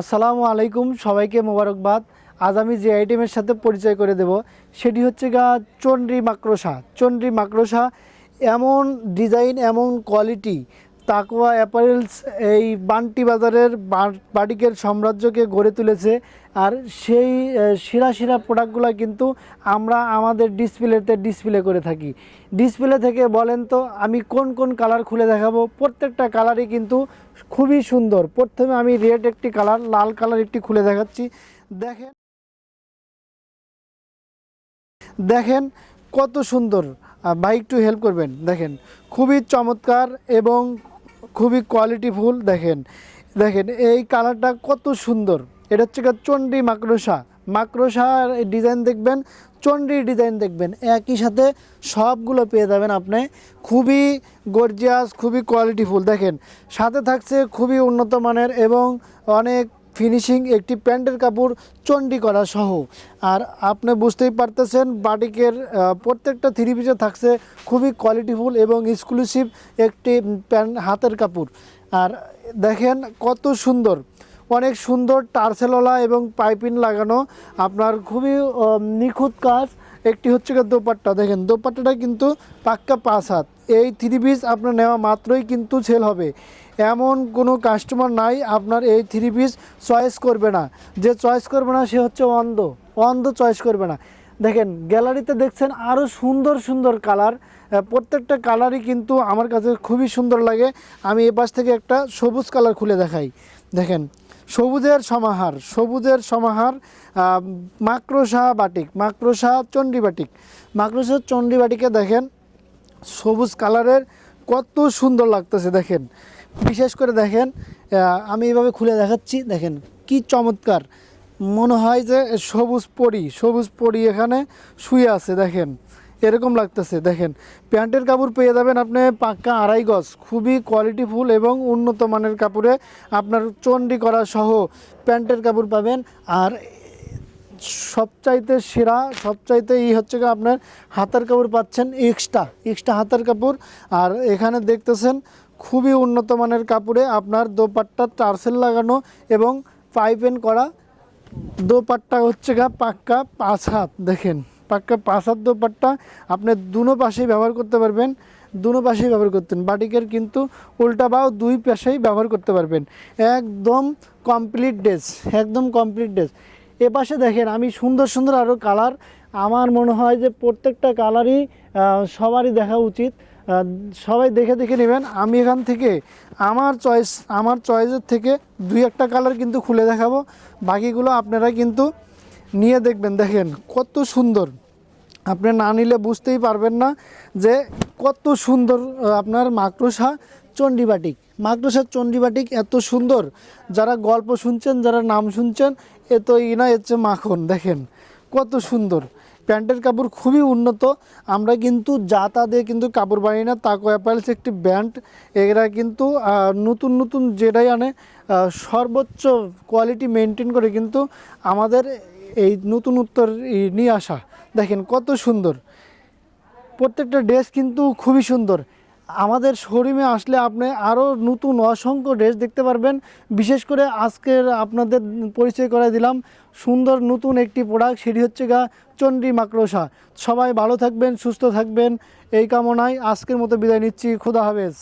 আসসালামু আলাইকুম, সবাইকে মোবারকবাদ। আজ আমি যে আইটেমের সাথে পরিচয় করে দেব, সেটি হচ্ছে গা চন্ডী মাকড়সা। চন্ডী মাকড়সা এমন ডিজাইন এমন কোয়ালিটি তাকওয়া অ্যাপারেলস এই বান্টি বাজারের বাটিকের সাম্রাজ্যকে গড়ে তুলেছে। আর সেই সেরা সেরা প্রোডাক্টগুলো কিন্তু আমরা আমাদের ডিসপ্লেতে ডিসপ্লে করে থাকি। ডিসপ্লে থেকে বলেন তো, আমি কোন কোন কালার খুলে দেখাবো? প্রত্যেকটা কালারই কিন্তু খুবই সুন্দর। প্রথমে আমি রেড একটি কালার, লাল কালার একটি খুলে দেখাচ্ছি। দেখেন দেখেন কত সুন্দর। বাইক একটু হেল্প করবেন। দেখেন, খুবই চমৎকার এবং খুবই কোয়ালিটি ফুল, দেখেন। দেখেন, এই কালারটা কত সুন্দর। এটা হচ্ছে চণ্ডী মাকড়সা। মাকড়সার ডিজাইন দেখবেন, চণ্ডীর ডিজাইন দেখবেন। একই সাথে সবগুলো পেয়ে যাবেন আপনি। খুবই গর্জিয়াস খুবই কোয়ালিটি ফুল, দেখেন। সাথে থাকছে খুবই উন্নত মানের এবং অনেক ফিনিশিং একটি প্যান্টের কাপড় চণ্ডী করা সহ। আর আপনি বুঝতেই পারতেছেন, বাটিকের প্রত্যেকটা থ্রি পিসে থাকছে খুবই কোয়ালিটিফুল এবং এক্সক্লুসিভ একটি প্যান্ট, হাতের কাপড়। আর দেখেন কত সুন্দর, অনেক সুন্দর টার্সেলওয়ালা এবং পাইপিন লাগানো। আপনার খুবই নিখুঁত কাজ। একটি হচ্ছে দোপাট্টা। দেখেন, দোপাট্টাটা কিন্তু পাক্কা পাঁচ হাত। এই থ্রি পিস আপনার নেওয়া মাত্রই কিন্তু সেল হবে। এমন কোনো কাস্টমার নাই আপনার এই থ্রি পিস চয়েস করবে না। যে চয়েস করবে না সে হচ্ছে অন্ধ অন্ধ চয়েস করবে না। দেখেন গ্যালারিতে দেখছেন আরও সুন্দর সুন্দর কালার প্রত্যেকটা কালারই কিন্তু আমার কাছে খুবই সুন্দর লাগে। আমি এ পাশ থেকে একটা সবুজ কালার খুলে দেখাই। দেখেন সবুজের সমাহার সবুজের সমাহার আহ, মাকড়সা বাটিক মাকড়সা চণ্ডী বাটিক মাকড়সা চণ্ডী বাটিকে দেখেন সবুজ কালারের কত সুন্দর লাগতেছে, দেখেন। বিশেষ করে দেখেন আমি এভাবে খুলে দেখাচ্ছি, দেখেন, কি চমৎকার। মনে হয় যে সবুজ পরি সবুজ পরি এখানে শুয়ে আছে, দেখেন। এরকম লাগতেছে, দেখেন। প্যান্টের কাপড় পেয়ে যাবেন আপনি পাক্কা আড়াই গজ, খুবই কোয়ালিটিফুল এবং উন্নত মানের কাপড়ে আপনার চণ্ডী করা সহ প্যান্টের কাপড় পাবেন। আর সবচাইতে সেরা, সবচাইতে এই হচ্ছে গিয়ে আপনার হাতের কাপড় পাচ্ছেন এক্সট্রা এক্সট্রা হাতের কাপড়। আর এখানে দেখতেছেন খুবই উন্নত মানের কাপড়ে আপনার দোপাট্টা টার্সেল লাগানো এবং পাইপেন করা। দোপাট্টা হচ্ছে গা পাক্কা পাঁচ হাত, দেখেন, পাক্কা পাঁচ হাত দোপাট্টা। আপনি দুনো পাশেই ব্যবহার করতে পারবেন, দুনো পাশেই ব্যবহার করতেন বাটিকের কিন্তু উল্টা বাও দুই পাশেই ব্যবহার করতে পারবেন। একদম কমপ্লিট ড্রেস একদম কমপ্লিট ড্রেস এ পাশে দেখেন, আমি সুন্দর সুন্দর আরও কালার আমার মনে হয় যে প্রত্যেকটা কালারই সবারই দেখা উচিত। সবাই দেখে দেখে নেবেন। আমি এখান থেকে আমার চয়েস আমার চয়েসের থেকে দুই একটা কালার কিন্তু খুলে দেখাবো। বাকিগুলো আপনারা কিন্তু নিয়ে দেখবেন। দেখেন, কত সুন্দর। আপনি না নিলে বুঝতেই পারবেন না যে কত সুন্দর আপনার মাকড়সা। চণ্ডীবাটিক। মাকড়সা চণ্ডীবাটিক এত সুন্দর, যারা গল্প শুনছেন, যারা নাম শুনছেন, এ তো ইনা হচ্ছে মাখন, দেখেন, কত সুন্দর। প্যান্টের কাপড় খুবই উন্নত, আমরা কিন্তু যা তা দিয়ে কিন্তু কাপড় বানাই না, তাকো অ্যাপারেলস একটি ব্যান্ড, এরা কিন্তু নতুন নতুন যেটাই আনে সর্বোচ্চ কোয়ালিটি মেনটেন করে কিন্তু আমাদের এই নতুন উত্তর নিয়ে আসা। দেখেন কত সুন্দর। প্রত্যেকটা ড্রেস কিন্তু খুবই সুন্দর। আমাদের শোরুমে আসলে আপনি আরও নতুন অসংখ্য ড্রেস দেখতে পারবেন। বিশেষ করে আজকের আপনাদের পরিচয় করে দিলাম। সুন্দর নতুন একটি প্রোডাক্ট সেটি হচ্ছে গা চণ্ডী মাকড়সা। সবাই ভালো থাকবেন, সুস্থ থাকবেন। এই কামনায় আজকের মতো বিদায় নিচ্ছি। খুদা হাফেজ।